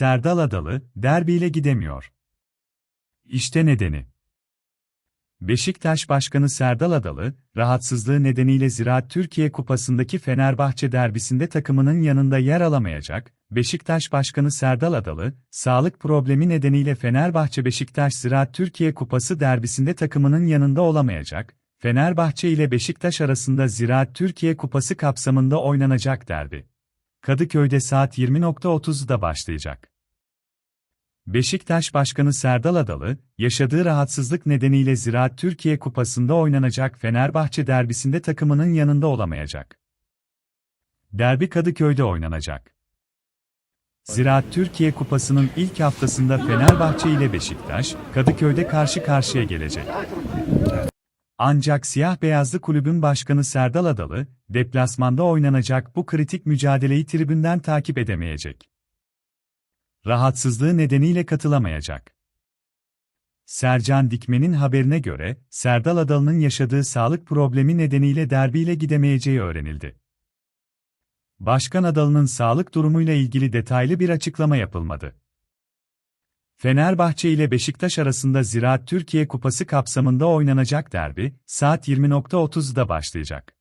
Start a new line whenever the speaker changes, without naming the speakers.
Serdal Adalı, derbiyle gidemiyor. İşte nedeni. Beşiktaş Başkanı Serdal Adalı, rahatsızlığı nedeniyle Ziraat Türkiye Kupası'ndaki Fenerbahçe derbisinde takımının yanında yer alamayacak. Beşiktaş Başkanı Serdal Adalı, sağlık problemi nedeniyle Fenerbahçe Beşiktaş Ziraat Türkiye Kupası derbisinde takımının yanında olamayacak. Fenerbahçe ile Beşiktaş arasında Ziraat Türkiye Kupası kapsamında oynanacak derbi. Kadıköy'de saat 20.30'da başlayacak. Beşiktaş Başkanı Serdal Adalı, yaşadığı rahatsızlık nedeniyle Ziraat Türkiye Kupası'nda oynanacak Fenerbahçe derbisinde takımının yanında olamayacak. Derbi Kadıköy'de oynanacak. Ziraat Türkiye Kupası'nın ilk haftasında Fenerbahçe ile Beşiktaş, Kadıköy'de karşı karşıya gelecek. Ancak siyah beyazlı kulübün başkanı Serdal Adalı, deplasmanda oynanacak bu kritik mücadeleyi tribünden takip edemeyecek rahatsızlığı nedeniyle katılamayacak. Sercan Dikmen'in haberine göre, Serdal Adalı'nın yaşadığı sağlık problemi nedeniyle derbiyle gidemeyeceği öğrenildi. Başkan Adalı'nın sağlık durumuyla ilgili detaylı bir açıklama yapılmadı. Fenerbahçe ile Beşiktaş arasında Ziraat Türkiye Kupası kapsamında oynanacak derbi, saat 20.30'da başlayacak.